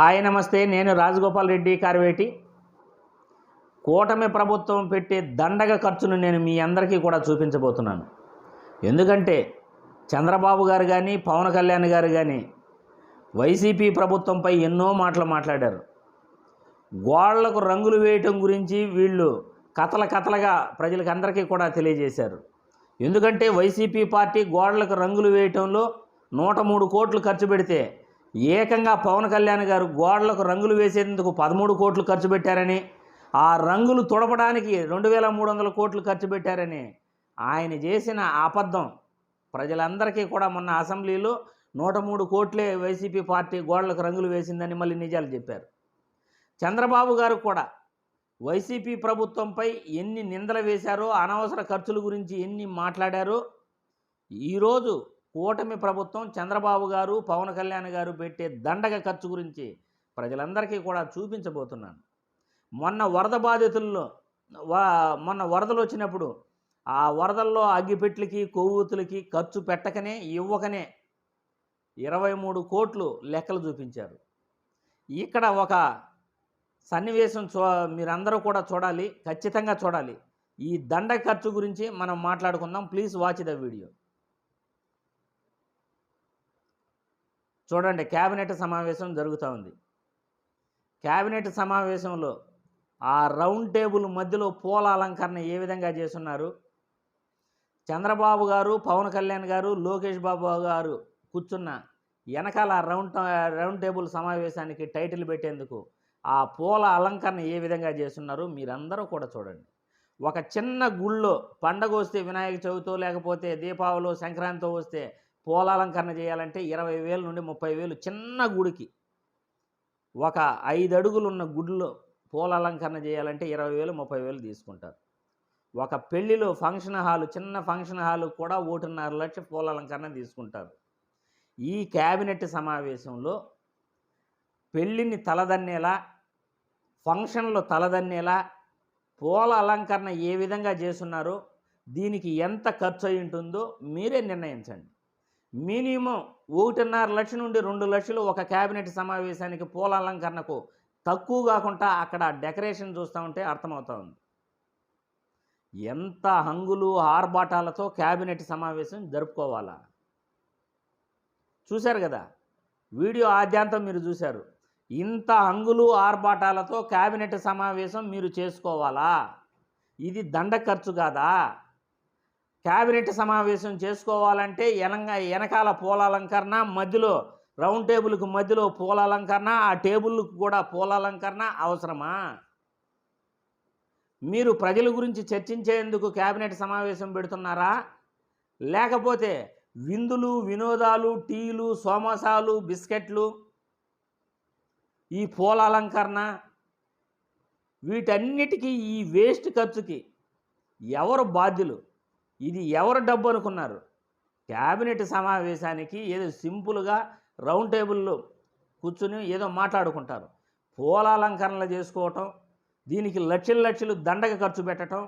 Hi నమస్తే నేను రాజగోపాల్ రెడ్డి కార్వేటి. కూటమి ప్రభుత్వం పెట్టే దండగ ఖర్చును నేను మీ అందరికీ కూడా చూపించబోతున్నాను. ఎందుకంటే చంద్రబాబు గారు కానీ పవన్ కళ్యాణ్ గారు కానీ వైసీపీ ప్రభుత్వంపై ఎన్నో మాటలు మాట్లాడారు. గోళ్ళకు రంగులు వేయటం గురించి వీళ్ళు కథల కథలుగా ప్రజలకు అందరికీ కూడా తెలియజేశారు. ఎందుకంటే వైసీపీ పార్టీ గోడలకు రంగులు వేయటంలో నూట మూడు కోట్లు ఖర్చు పెడితే ఏకంగా పవన్ కళ్యాణ్ గారు గోడలకు రంగులు వేసేందుకు పదమూడు కోట్లు ఖర్చు పెట్టారని ఆ రంగులు తుడపడానికి రెండు వేల మూడు వందల కోట్లు ఖర్చు పెట్టారని ఆయన చేసిన అబద్ధం. ప్రజలందరికీ కూడా మొన్న అసెంబ్లీలో నూట మూడు కోట్లే వైసీపీ పార్టీ గోడలకు రంగులు వేసిందని మళ్ళీ నిజాలు చెప్పారు. చంద్రబాబు గారు కూడా వైసీపీ ప్రభుత్వంపై ఎన్ని నిందలు వేశారో అనవసర ఖర్చుల గురించి ఎన్ని మాట్లాడారో ఈరోజు కూటమి ప్రభుత్వం చంద్రబాబు గారు పవన్ కళ్యాణ్ గారు పెట్టే దండగ ఖర్చు గురించి ప్రజలందరికీ కూడా చూపించబోతున్నాను. మొన్న వరద బాధితుల్లో వా- మొన్న వరదలు వచ్చినప్పుడు ఆ వరదల్లో అగ్గిపెట్లకి కొవ్వూతులకి ఖర్చు పెట్టకనే ఇవ్వకనే ఇరవై మూడు కోట్లు లెక్కలు చూపించారు. ఇక్కడ ఒక సన్నివేశం చూ మీరందరూ కూడా చూడాలి ఖచ్చితంగా చూడాలి. ఈ దండ ఖర్చు గురించి మనం మాట్లాడుకుందాం. Please watch the video. చూడండి క్యాబినెట్ సమావేశం జరుగుతూ ఉంది. క్యాబినెట్ సమావేశంలో ఆ రౌండ్ టేబుల్ మధ్యలో పూల అలంకరణ ఏ విధంగా చేస్తున్నారు? చంద్రబాబు గారు పవన్ కళ్యాణ్ గారు లోకేష్ బాబు గారు కూర్చున్న వెనకాల రౌండ్ రౌండ్ టేబుల్ సమావేశానికి టైటిల్ పెట్టేందుకు ఆ పూల అలంకరణ ఏ విధంగా చేస్తున్నారు మీరందరూ కూడా చూడండి. ఒక చిన్న గుళ్ళో పండగ వస్తే వినాయక చవితో లేకపోతే దీపావళి సంక్రాంతి వస్తే పూల అలంకరణ చేయాలంటే ఇరవై వేల నుండి ముప్పై వేలు చిన్న గుడికి. ఒక ఐదు అడుగులున్న గుడిలో పూల అలంకరణ చేయాలంటే ఇరవై వేలు ముప్పై వేలు తీసుకుంటారు. ఒక పెళ్ళిలో ఫంక్షన్ హాలు చిన్న ఫంక్షన్ హాలు కూడా ఒకటిన్నర లక్ష పూల అలంకరణ తీసుకుంటారు. ఈ క్యాబినెట్ సమావేశంలో పెళ్ళిని తలదన్నేలా ఫంక్షన్లో తలదన్నేలా పూల అలంకరణ ఏ విధంగా చేస్తున్నారో దీనికి ఎంత ఖర్చు అయి ఉంటుందో మీరే నిర్ణయించండి. మినిమం ఒకటిన్నర లక్ష నుండి రెండు లక్షలు ఒక క్యాబినెట్ సమావేశానికి పూల అలంకరణకు తక్కువ కాకుండా అక్కడ డెకరేషన్ చూస్తూ ఉంటే అర్థమవుతా ఉంది. ఎంత హంగులు ఆర్భాటాలతో క్యాబినెట్ సమావేశం జరుపుకోవాలా? చూశారు కదా? వీడియో ఆద్యాంతం మీరు చూశారు. ఇంత హంగులు ఆర్భాటాలతో క్యాబినెట్ సమావేశం మీరు చేసుకోవాలా? ఇది దండ ఖర్చు కాదా? క్యాబినెట్ సమావేశం చేసుకోవాలంటే ఎనంగా వెనకాల పూల అలంకరణ మధ్యలో రౌండ్ టేబుల్కి మధ్యలో పూల అలంకరణ ఆ టేబుల్కి కూడా పూల అలంకరణ అవసరమా? మీరు ప్రజల గురించి చర్చించేందుకు క్యాబినెట్ సమావేశం పెడుతున్నారా? లేకపోతే విందులు వినోదాలు టీలు సోమసాలు బిస్కెట్లు ఈ పూల అలంకరణ వీటన్నిటికీ ఈ వేస్ట్ ఖర్చుకి ఎవరు బాధ్యులు? ఇది ఎవరు డబ్బు అనుకున్నారు? క్యాబినెట్ సమావేశానికి ఏదో సింపుల్గా రౌండ్ టేబుల్లో కూర్చుని ఏదో మాట్లాడుకుంటారు. పూల అలంకరణలు చేసుకోవటం దీనికి లక్షలు లక్షలు దండగ ఖర్చు పెట్టడం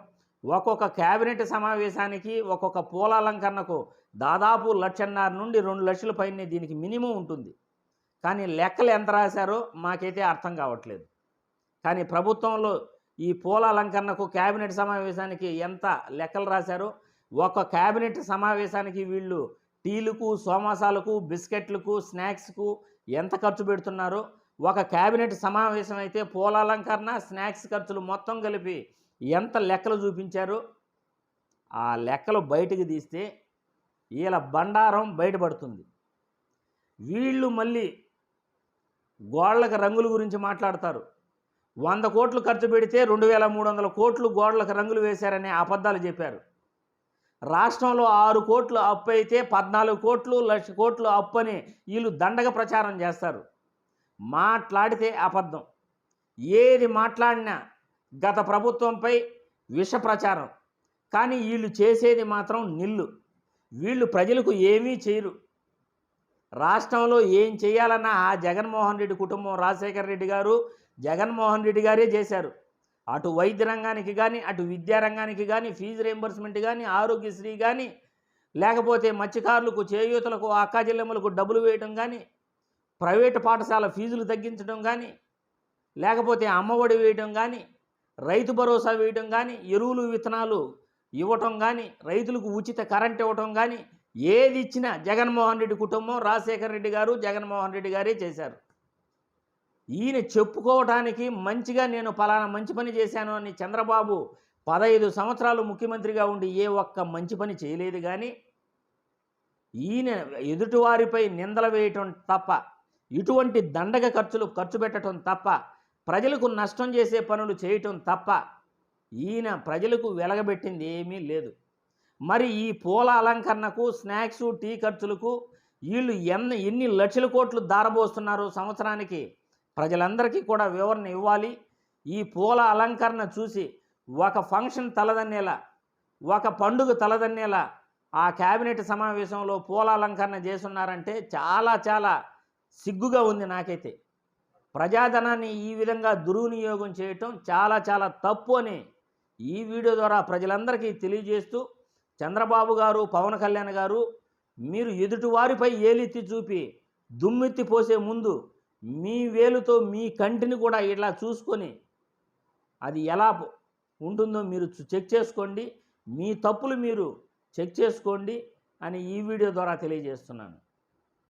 ఒక్కొక్క క్యాబినెట్ సమావేశానికి ఒక్కొక్క పూల అలంకరణకు దాదాపు లక్షన్నర నుండి రెండు లక్షల పైనే దీనికి మినిమం ఉంటుంది. కానీ లెక్కలు ఎంత రాశారో మాకైతే అర్థం కావట్లేదు. కానీ ప్రభుత్వంలో ఈ పూల అలంకరణకు క్యాబినెట్ సమావేశానికి ఎంత లెక్కలు రాశారో ఒక క్యాబినెట్ సమావేశానికి వీళ్ళు టీలకు సోమాసాలకు బిస్కెట్లకు స్నాక్స్కు ఎంత ఖర్చు పెడుతున్నారో ఒక క్యాబినెట్ సమావేశం అయితే పూల అలంకరణ స్నాక్స్ ఖర్చులు మొత్తం కలిపి ఎంత లెక్కలు చూపించారో? ఆ లెక్కలు బయటికి తీస్తే వీళ్ళ బండారం బయటపడుతుంది. వీళ్ళు మళ్ళీ గోడలకు రంగుల గురించి మాట్లాడతారు. వంద కోట్లు ఖర్చు పెడితే రెండు వేల మూడు వందల కోట్లు గోడలకు రంగులు వేశారనే అబద్ధాలు చెప్పారు. రాష్ట్రంలో ఆరు కోట్లు అప్పు అయితే పద్నాలుగు కోట్లు లక్ష కోట్లు అప్పు అని వీళ్ళు దండగ ప్రచారం చేస్తారు. మాట్లాడితే అబద్ధం. ఏది మాట్లాడినా గత ప్రభుత్వంపై విష ప్రచారం. కానీ వీళ్ళు చేసేది మాత్రం నిల్లు. వీళ్ళు ప్రజలకు ఏమీ చేయరు. రాష్ట్రంలో ఏం చేయాలన్నా ఆ జగన్మోహన్ రెడ్డి కుటుంబం రాజశేఖర రెడ్డి గారు జగన్మోహన్ రెడ్డి గారే చేశారు. అటు వైద్య రంగానికి కానీ అటు విద్యా రంగానికి కానీ ఫీజు రీంబర్స్మెంట్ కానీ ఆరోగ్యశ్రీ కానీ లేకపోతే మత్స్యకారులకు చేయూతలకు అక్కాజిల్లెమ్మలకు డబ్బులు వేయటం కానీ ప్రైవేటు పాఠశాల ఫీజులు తగ్గించడం కానీ లేకపోతే అమ్మఒడి వేయడం కానీ రైతు భరోసా వేయడం కానీ ఎరువులు విత్తనాలు ఇవ్వటం కానీ రైతులకు ఉచిత కరెంట్ ఇవ్వటం కానీ ఏది ఇచ్చినా జగన్మోహన్ రెడ్డి కుటుంబం రాజశేఖర రెడ్డి గారు జగన్మోహన్ రెడ్డి గారే చేశారు. ఈయన చెప్పుకోవటానికి మంచిగా నేను ఫలానా మంచి పని చేశాను అని చంద్రబాబు పదహైదు సంవత్సరాలు ముఖ్యమంత్రిగా ఉండి ఏ ఒక్క మంచి పని చేయలేదు కానీ ఈయన ఎదుటివారిపై నిందలు వేయటం తప్ప ఇటువంటి దండగ ఖర్చులు ఖర్చు పెట్టడం తప్ప ప్రజలకు నష్టం చేసే పనులు చేయటం తప్ప ఈయన ప్రజలకు వెలగబెట్టింది ఏమీ లేదు. మరి ఈ పూల అలంకరణకు స్నాక్స్ టీ ఖర్చులకు వీళ్ళు ఎన్ని ఎన్ని లక్షల కోట్లు దారబోస్తున్నారు సంవత్సరానికి ప్రజలందరికీ కూడా వివరణ ఇవ్వాలి. ఈ పూల అలంకరణ చూసి ఒక ఫంక్షన్ తలదన్నేలా ఒక పండుగ తలదన్నేలా ఆ కేబినెట్ సమావేశంలో పూల అలంకరణ చేస్తున్నారంటే చాలా చాలా సిగ్గుగా ఉంది నాకైతే. ప్రజాధనాన్ని ఈ విధంగా దుర్వినియోగం చేయటం చాలా చాలా తప్పు అని ఈ వీడియో ద్వారా ప్రజలందరికీ తెలియజేస్తూ చంద్రబాబు గారు పవన్ కళ్యాణ్ గారు మీరు ఎదుటివారిపై ఏలెత్తి చూపి దుమ్మెత్తి పోసే ముందు మీ వేలుతో మీ కంటిని కూడా ఇలా చూసుకొని అది ఎలా ఉంటుందో మీరు చెక్ చేసుకోండి. మీ తప్పులు మీరు చెక్ చేసుకోండి అని ఈ వీడియో ద్వారా తెలియజేస్తున్నాను.